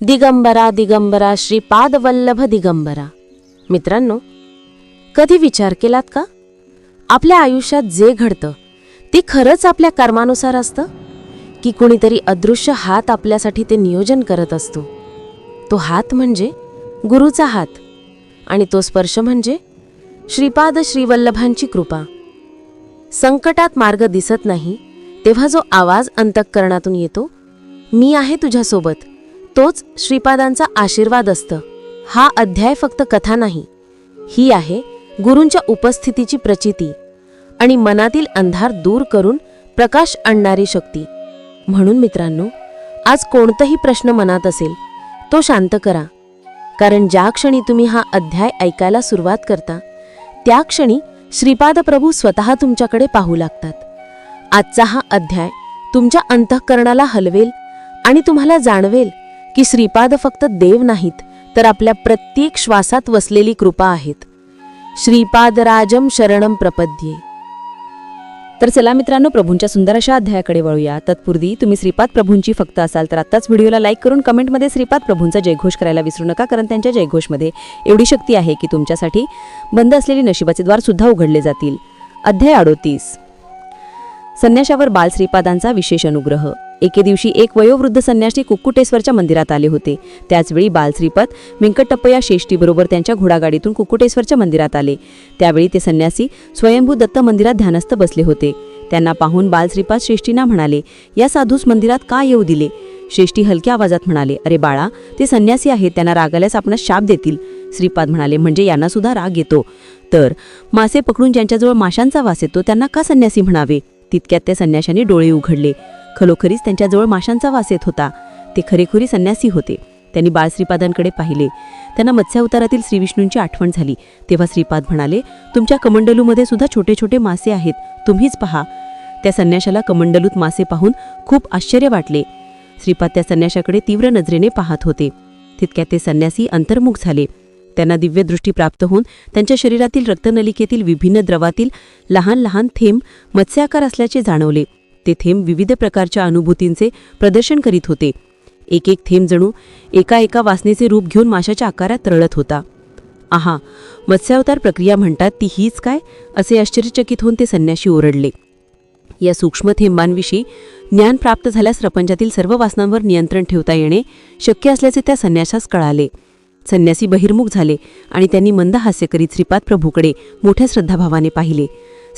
दिगंबरा दिगंबरा श्रीपादवल्लभ दिगंबरा. मित्रांनो कधी विचार केलात का? आपल्या आयुष्यात जे घडतं ते खरंच आपल्या कर्मानुसार असतं? की कुणीतरी अदृश्य हात आपल्यासाठी ते नियोजन करत असतो? तो हात म्हणजे गुरुचा हात आणि तो स्पर्श म्हणजे श्रीपाद श्रीवल्लभांची कृपा. संकटात मार्ग दिसत नाही तेव्हा जो आवाज अंतःकरणातून येतो मी आहे तुझ्यासोबत तोच श्रीपादांचा आशीर्वाद असतं. हा अध्याय फक्त कथा नाही. ही आहे गुरूंच्या उपस्थितीची प्रचिती आणि मनातील अंधार दूर करून प्रकाश आणणारी शक्ती. म्हणून मित्रांनो आज कोणताही प्रश्न मनात असेल तो शांत करा. कारण ज्या क्षणी तुम्ही हा अध्याय ऐकायला सुरुवात करता त्या क्षणी श्रीपाद प्रभू स्वतः तुमच्याकडे पाहू लागतात. आजचा हा अध्याय तुमच्या अंतःकरणाला हलवेल आणि तुम्हाला जाणवेल की श्रीपाद फक्त देव नाहीत तर आपल्या प्रत्येक श्वासात वसलेली कृपा आहेत. श्रीपाद राजम शरणम प्रपद्ये. तर चला मित्रांनो प्रभूंच्या सुंदर अशा अध्यायाकडे वळूया. तत्पूर्वी तुम्ही श्रीपाद प्रभूंची फक्त असाल तर आत्ताच व्हिडिओला लाईक करून कमेंटमध्ये श्रीपाद प्रभूंचा जयघोष करायला विसरू नका कारण त्यांच्या जयघोषमध्ये एवढी शक्ती आहे की तुमच्यासाठी बंद असलेली नशिबाचे द्वार सुद्धा उघडले जातील. अध्याय अडोतीस. संन्याशावर बाल श्रीपादांचा विशेष अनुग्रह. एके दिवशी एक वयोवृद्ध संन्यासी कुक्कुटेश्वरच्या मंदिरात आले होते. त्याचवेळी बालश्रीपाद व्यंकटप्पया शेष्टीबरोबर त्यांच्या घोडागाडीतून कुक्कुटेश्वरच्या मंदिरात आले. त्यावेळी ते संन्यासी स्वयंभू दत्त मंदिरात ध्यानस्थ बसले होते. त्यांना पाहून बालश्रीपाद श्रेष्ठींना म्हणाले या साधूस मंदिरात का येऊ दिले? श्रेष्ठी हलक्या आवाजात म्हणाले अरे बाळा ते संन्यासी आहेत त्यांना रागाल्यास आपणास शाप देतील. श्रीपाद म्हणाले म्हणजे यांना सुद्धा राग येतो. तर मासे पकडून ज्यांच्याजवळ माशांचा वास येतो त्यांना का संन्यासी म्हणावे? तितक्यात त्या संन्याशाने डोळे उघडले. खरोखरीच त्यांच्याजवळ माशांचा वास येत होता. ते खरेखुरी संन्यासी होते. त्यांनी बाळ श्रीपादांकडे पाहिले. त्यांना मत्स्यावतारातील श्रीविष्णूंची आठवण झाली. तेव्हा श्रीपाद म्हणाले तुमच्या कमंडलूमध्ये सुद्धा छोटे छोटे मासे आहेत. तुम्हीच पहा. त्या संन्याशाला कमंडलूत मासे पाहून खूप आश्चर्य वाटले. श्रीपाद त्या संन्याशाकडे तीव्र नजरेने पाहत होते. तितक्यात ते संन्यासी अंतर्मुख झाले. त्यांना दिव्यदृष्टी प्राप्त होऊन त्यांच्या शरीरातील रक्तनलिकेतील विभिन्न द्रवातील लहान लहान थेंब मत्स्याकार असल्याचे जाणवले. ते थेंब विविध प्रकारच्या अनुभूतींचे प्रदर्शन करीत होते. एक एक थेंब जणू एका एका वासनेचे रूप घेऊन माशाच्या आकारात तरळत होता. आहा मत्स्यावतार प्रक्रिया म्हणतात ती हीच काय? असे आश्चर्यचकित होऊन ते संन्याशी ओरडले. या सूक्ष्म थेंबांविषयी ज्ञान प्राप्त झाल्यास प्रपंचातील सर्व वासनांवर नियंत्रण ठेवता येणे शक्य असल्याचे त्या संन्यासास कळाले. संन्यासी बहिर्मुख झाले आणि त्यांनी मंद हास्य करीत श्रीपाद प्रभूकडे मोठ्या श्रद्धाभावाने पाहिले.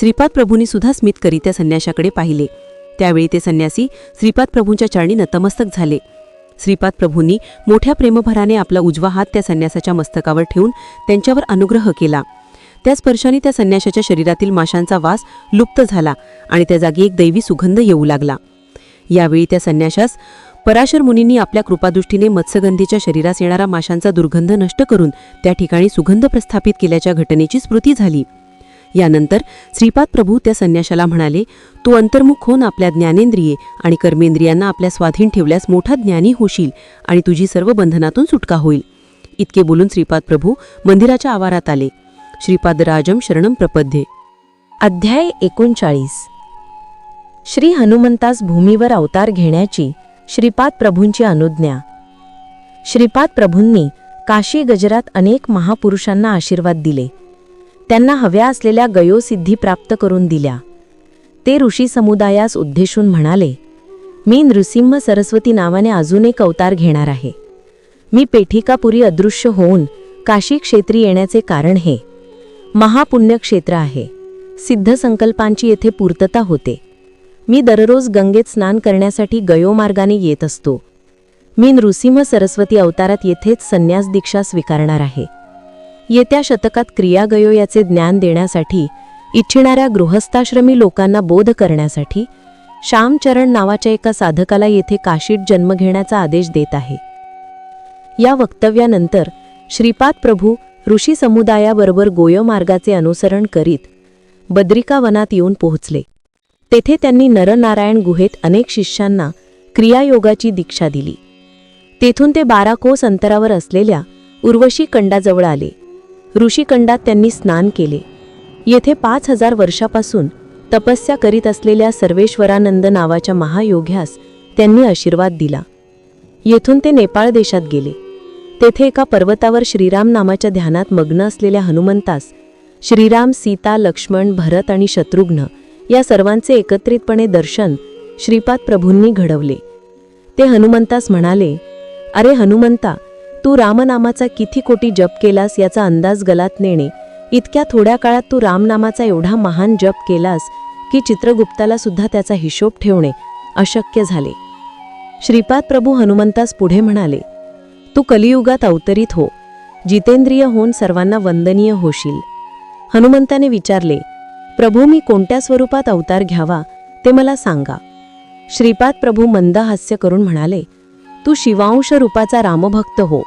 श्रीपाद प्रभूंनी सुद्धा स्मित करीत त्या संन्याशाकडे पाहिले. त्यावेळी ते संन्यासी श्रीपाद प्रभूंच्या चरणी नतमस्तक झाले. श्रीपाद प्रभूंनी मोठ्या प्रेमभराने आपला उजवा हात त्या संन्यासाच्या मस्तकावर ठेवून त्यांच्यावर अनुग्रह केला. त्या स्पर्शाने त्या संन्याशाच्या शरीरातील माशांचा वास लुप्त झाला आणि त्या जागी एक दैवी सुगंध येऊ लागला. यावेळी त्या संन्याशास पराशर मुनींनी आपल्या कृपादृष्टीने मत्स्यगंधीच्या शरीरास येणारा माशांचा दुर्गंध नष्ट करून त्या ठिकाणी सुगंध प्रस्थापित केल्याच्या घटनेची स्मृती झाली. यानंतर श्रीपाद प्रभू त्या संन्याशाला म्हणाले तू अंतर्मुख होऊन आपल्या ज्ञानेंद्रिये आणि कर्मेंद्रियांना आपल्या स्वाधीन ठेवल्यास मोठा ज्ञानी होशील आणि तुझी सर्व बंधनातून सुटका होईल. इतके बोलून श्रीपाद प्रभू मंदिराच्या आवारात आले. श्रीपाद राजम शरणम प्रपद्ये. अध्याय एकोणचाळीस. श्री हनुमंतास भूमीवर अवतार घेण्याची श्रीपाद प्रभूंची अनुज्ञा. श्रीपाद प्रभूंनी काशी गजरात अनेक महापुरुषांना आशीर्वाद दिले. त्यांना हव्या असलेल्या गयोसिद्धी प्राप्त करून दिल्या. ते ऋषी समुदायास उद्देशून म्हणाले मी नृसिंह सरस्वती नावाने अजून एक अवतार घेणार आहे. मी पेठिकापुरी अदृश्य होऊन काशी क्षेत्री येण्याचे कारण हे. महापुण्यक्षेत्र आहे. सिद्ध संकल्पांची येथे पूर्तता होते. मी दररोज गंगेत स्नान करण्यासाठी गयोमार्गाने येत असतो. मी नृसिंह सरस्वती अवतारात येथेच संन्यास दीक्षा स्वीकारणार आहे. येत्या शतकात क्रियागयो याचे ज्ञान देण्यासाठी इच्छिणाऱ्या गृहस्थाश्रमी लोकांना बोध करण्यासाठी श्यामचरण नावाच्या एका साधकाला येथे काशीत जन्म घेण्याचा आदेश देत आहे. या वक्तव्यानंतर श्रीपाद प्रभू ऋषी समुदायाबरोबर गोयोमार्गाचे अनुसरण करीत बद्रिका वनात येऊन पोहोचले. तेथे त्यांनी नरनारायण गुहेत अनेक शिष्यांना क्रियायोगाची दीक्षा दिली. तेथून ते बारा कोस अंतरावर असलेल्या उर्वशी कंडाजवळ आले. ऋषिकंडात त्यांनी स्नान केले. येथे पाच हजार वर्षापासून तपस्या करीत असलेल्या सर्वेश्वरानंद नावाच्या महायोग्यास त्यांनी आशीर्वाद दिला. येथून ते नेपाळ देशात गेले. तेथे एका पर्वतावर श्रीराम नामाच्या ध्यानात मग्न असलेल्या हनुमंतास श्रीराम सीता लक्ष्मण भरत आणि शत्रुघ्न या सर्वांचे एकत्रितपणे दर्शन श्रीपाद प्रभूंनी घडवले. ते हनुमंतास म्हणाले अरे हनुमंता तू रामनामाचा किती कोटी जप केलास याचा अंदाज गलात नेणे. इतक्या थोड्या काळात तू रामनामाचा एवढा महान जप केलास की चित्रगुप्ताला सुद्धा त्याचा हिशोब ठेवणे अशक्य झाले. श्रीपाद प्रभू हनुमंतास पुढे म्हणाले तू कलियुगात अवतरित हो. जितेंद्रिय होऊन सर्वांना वंदनीय होशील. हनुमंताने विचारले प्रभू मी कोणत्या स्वरूपात अवतार घ्यावा ते मला सांगा. श्रीपाद प्रभू मंद हास्य करून म्हणाले तू शिवांश रूपाचा रामभक्त हो.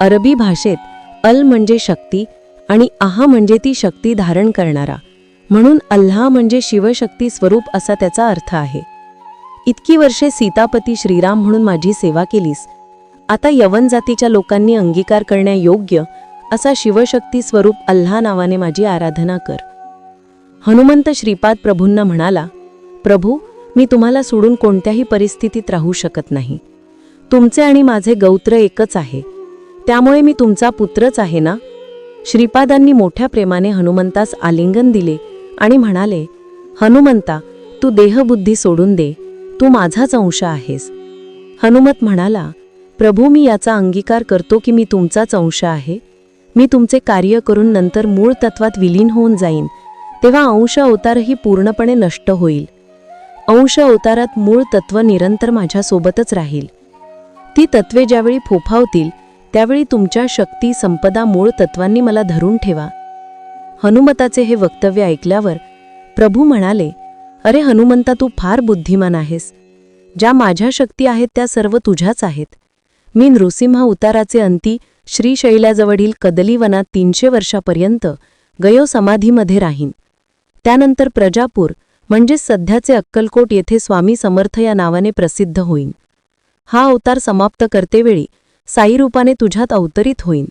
अरबी भाषेत अल म्हणजे शक्ती आणि आहा म्हणजे ती शक्ती धारण करणारा. म्हणून अल्लाह म्हणजे शिवशक्ती स्वरूप असा त्याचा अर्थ आहे. इतकी वर्षे सीतापती श्रीराम म्हणून माझी सेवा केलीस. आता यवन जातीच्या लोकांनी अंगीकार करण्यायोग्य असा शिवशक्ती स्वरूप अल्लाह नावाने माझी आराधना कर. हनुमंत श्रीपाद प्रभूंना म्हणाला प्रभू मी तुम्हाला सोडून कोणत्याही परिस्थितीत राहू शकत नाही. तुमचे आणि माझे गौत्र एकच आहे. त्यामुळे मी तुमचा पुत्रच आहे ना? श्रीपादांनी मोठ्या प्रेमाने हनुमंतास आलिंगन दिले आणि म्हणाले हनुमंता तू देहबुद्धी सोडून दे. तू माझाच अंश आहेस. हनुमत म्हणाला प्रभू मी याचा अंगीकार करतो की मी तुमचाच अंश आहे. मी तुमचे कार्य करून नंतर मूळ तत्वात विलीन होऊन जाईन. तेव्हा अंश अवतारही पूर्णपणे नष्ट होईल. अंश अवतारात मूळ तत्व निरंतर माझ्यासोबतच राहील. ती तत्वे ज्यावेळी फोफावतील त्यावेळी तुमच्या शक्ती संपदा मूळ तत्वांनी मला धरून ठेवा. हनुमताचे हे वक्तव्य ऐकल्यावर प्रभू म्हणाले अरे हनुमंता तू फार बुद्धिमान आहेस. ज्या माझ्या शक्ती आहेत त्या सर्व तुझ्याच आहेत. मी नृसिंह उताराचे अंती श्रीशैल्याजवळील कदलीवनात तीनशे वर्षापर्यंत गयो समाधीमध्ये राहीन. त्यानंतर प्रजापूर म्हणजे सध्याचे अक्कलकोट येथे स्वामी समर्थ या नावाने प्रसिद्ध होईन. हा अवतार समाप्त करतेवेळी साईरूपाने तुझ्यात अवतरित होईन.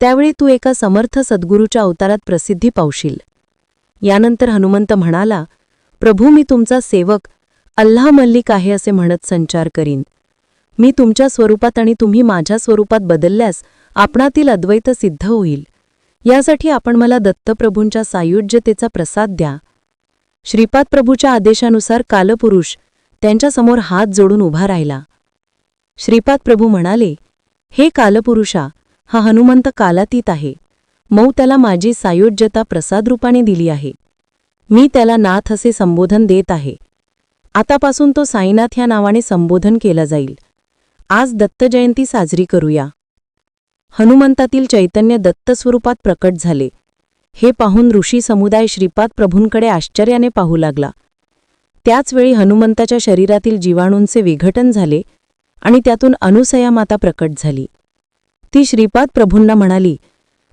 त्यावेळी तू एका समर्थ सद्गुरूच्या अवतारात प्रसिद्धी पावशील. यानंतर हनुमंत म्हणाला प्रभू मी तुमचा सेवक अल्लाह मल्लिक आहे असे म्हणत संचार करीन. मी तुमच्या स्वरूपात आणि तुम्ही माझ्या स्वरूपात बदलल्यास आपणातील अद्वैत सिद्ध होईल. यासाठी आपण मला दत्तप्रभूंच्या सायुज्यतेचा प्रसाद द्या. श्रीपाद प्रभूच्या आदेशानुसार कालपुरुष त्यांच्यासमोर हात जोडून उभा राहिला. श्रीपाद प्रभू म्हणाले हे कालपुरुषा हा हनुमंत कालातीत आहे. मऊ त्याला माझी सायोज्यता प्रसादरूपाने दिली आहे. मी त्याला नाथ असे संबोधन देत आहे. आतापासून तो साईनाथ ह्या नावाने संबोधन केला जाईल. आज दत्त जयंती साजरी करूया. हनुमंतातील चैतन्य दत्त स्वरूपात प्रकट झाले. हे पाहून ऋषी समुदाय श्रीपाद प्रभूंकडे आश्चर्याने पाहू लागला. त्याचवेळी हनुमंताच्या शरीरातील जीवाणूंचे विघटन झाले आणि त्यातून अनुसया माता प्रकट झाली. ती श्रीपाद प्रभूंना म्हणाली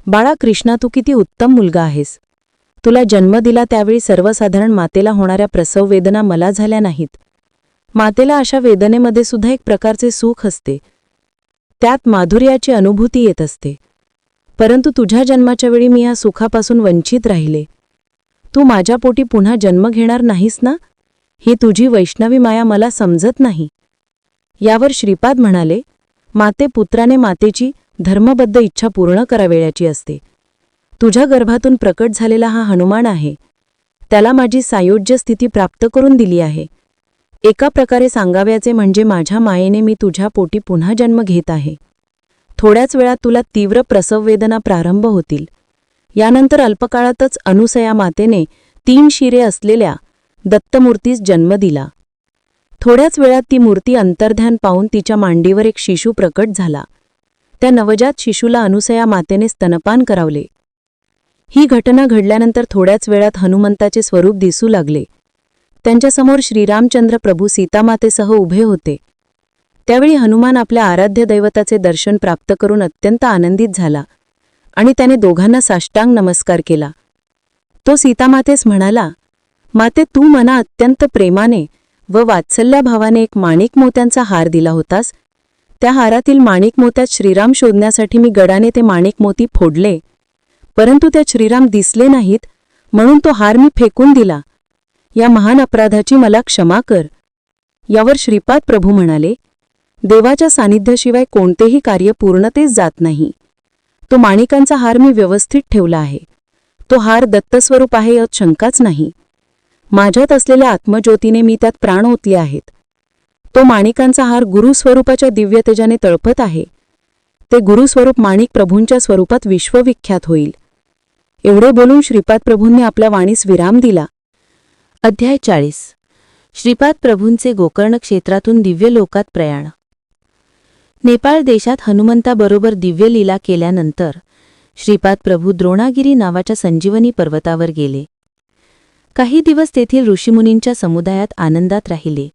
बाळा कृष्णा तू किती उत्तम मुलगा आहेस. तुला जन्म दिला त्यावेळी सर्वसाधारण मातेला होणाऱ्या प्रसव वेदना मला झाल्या नाहीत. मातेला अशा वेदनेमध्ये सुद्धा एक प्रकारचे सुख असते. त्यात माधुर्याची अनुभूती येत असते. परंतु तुझ्या जन्माच्या वेळी मी या सुखापासून वंचित राहिले. तू माझ्या पोटी पुन्हा जन्म घेणार नाहीस ना? ही तुझी वैष्णवी माया मला समजत नाही. यावर श्रीपाद म्हणाले माते पुत्राने मातेची धर्मबद्ध इच्छा पूर्ण करावेळ्याची असते. तुझ्या गर्भातून प्रकट झालेला हा हनुमान आहे. त्याला माझी सायोज्य स्थिती प्राप्त करून दिली आहे. एका प्रकारे सांगाव्याचे म्हणजे माझ्या मायेने मी तुझ्या पोटी पुन्हा जन्म घेत आहे. थोड्याच वेळात तुला तीव्र प्रसववेदना प्रारंभ होतील. यानंतर अल्पकाळातच अनुसया मातेने तीन शिरे असलेल्या दत्तमूर्तीस जन्म दिला. थोड्याच वेळात ती मूर्ती अंतर्ध्यान पाहून तिच्या मांडीवर एक शिशू प्रकट झाला. त्या नवजात शिशूला अनुसया मातेने स्तनपान करावले. ही घटना घडल्यानंतर थोड्याच वेळात हनुमंताचे स्वरूप दिसू लागले. त्यांच्यासमोर श्रीरामचंद्र प्रभू सीतामातेसह उभे होते. त्यावेळी हनुमान आपल्या आराध्य दैवताचे दर्शन प्राप्त करून अत्यंत आनंदित झाला आणि त्याने दोघांना साष्टांग नमस्कार केला. तो सीतामातेस म्हणाला माते तू मना अत्यंत प्रेमाने व वात्सल्याभावाने एक माणिक मोत्यांचा हार दिला होतास. त्या हारातील माणिक मोत्यात श्रीराम शोधण्यासाठी मी गडाने ते माणिक मोती फोडले. परंतु त्यात श्रीराम दिसले नाहीत म्हणून तो हार मी फेकून दिला. या महान अपराधाची मला क्षमा कर. यावर श्रीपाद प्रभू म्हणाले देवाच्या सानिध्याशिवाय कोणतेही कार्य पूर्णतेच जात नाही. तो माणिकांचा हार मी व्यवस्थित ठेवला आहे. तो हार दत्तस्वरूप आहे यात शंकाच नाही. माझ्यात असलेल्या आत्मज्योतीने मी त्यात प्राण ओतले आहेत. तो माणिकांचा हार गुरुस्वरूपाच्या दिव्य तेजाने तळपत आहे. ते गुरुस्वरूप माणिक प्रभूंच्या स्वरूपात विश्वविख्यात होईल. एवढे बोलून श्रीपाद प्रभूंनी आपल्या वाणीस विराम दिला. अध्याय चाळीस. श्रीपाद प्रभूंचे गोकर्ण क्षेत्रातून दिव्य लोकात प्रयाण. नेपाळ देशात हनुमंताबरोबर दिव्य लीला केल्यानंतर श्रीपाद प्रभू द्रोणागिरी नावाच्या संजीवनी पर्वतावर गेले. काही दिवस तेथील ऋषीमुनींच्या समुदायात आनंदात राहिले.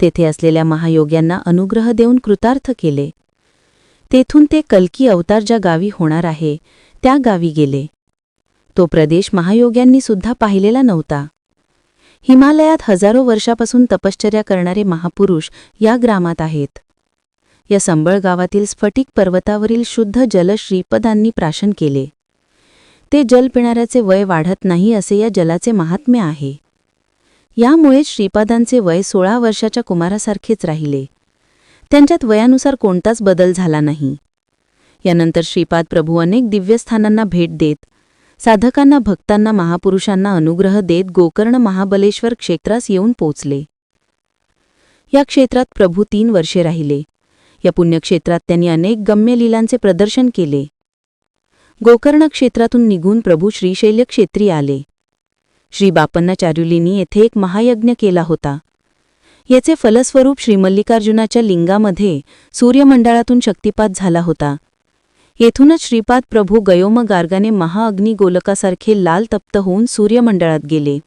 तेथे असलेल्या महायोग्यांना अनुग्रह देऊन कृतार्थ केले. तेथून ते कल्की अवतार ज्या गावी होणार आहे त्या गावी गेले. तो प्रदेश महायोग्यांनी सुद्धा पाहिलेला नव्हता. हिमालयात हजारो वर्षापासून तपश्चर्या करणारे महापुरुष या ग्रामात आहेत. या संबळ गावातील स्फटिक पर्वतावरील शुद्ध जल श्रीपदांनी प्राशन केले. ते जल पिणाऱ्याचे वय वाढत नाही असे या जलाचे महात्म्य आहे. यामुळे श्रीपादांचे वय सोळा वर्षाच्या कुमारासारखेच राहिले. त्यांच्यात वयानुसार कोणताच बदल झाला नाही. यानंतर श्रीपाद प्रभू अनेक दिव्यस्थानांना भेट देत साधकांना भक्तांना महापुरुषांना अनुग्रह देत गोकर्ण महाबलेश्वर क्षेत्रास येऊन पोचले या क्षेत्रात प्रभू तीन वर्षे राहिले. या पुण्यक्षेत्रात त्यांनी अनेक गम्य लीलांचे प्रदर्शन केले. गोकर्ण क्षेत्रातून निघून प्रभू श्रीशैल्य क्षेत्री आले. श्री बापन्नाचार्युलींनी येथे एक महायज्ञ केला होता. याचे फलस्वरूप श्रीमल्लिकार्जुनाच्या लिंगामध्ये सूर्यमंडळातून शक्तिपात झाला होता. येथूनच श्रीपाद प्रभू गयोम गार्गाने महाअग्निगोलकासारखे लाल तप्त होऊन सूर्यमंडळात गेले.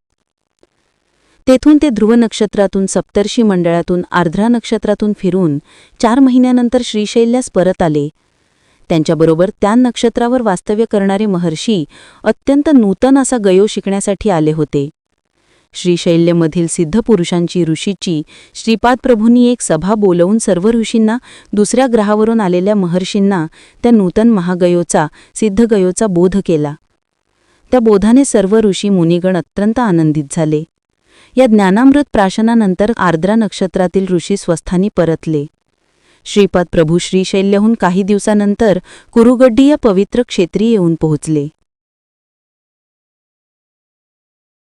तेथून ते ध्रुव नक्षत्रातून सप्तर्षी मंडळातून आर्ध्रा नक्षत्रातून फिरून चार महिन्यानंतर श्रीशैल्यास परत आले. त्यांच्याबरोबर त्या नक्षत्रावर वास्तव्य करणारे महर्षी अत्यंत नूतन असा गयो शिकण्यासाठी आले होते. श्रीशैल्यमधील सिद्धपुरुषांची ऋषीची श्रीपाद प्रभूंनी एक सभा बोलवून सर्व ऋषींना दुसऱ्या ग्रहावरून आलेल्या महर्षींना त्या नूतन महागयोचा सिद्धगयोचा बोध केला. त्या बोधाने सर्व ऋषी मुनिगण अत्यंत आनंदित झाले. या ज्ञानामृत प्राशनानंतर आर्द्रा नक्षत्रातील ऋषी स्वस्थानी परतले. श्रीपद प्रभू श्रीशैल्यहून काही दिवसानंतर कुरुगड्डी या पवित्र क्षेत्री येऊन पोहोचले.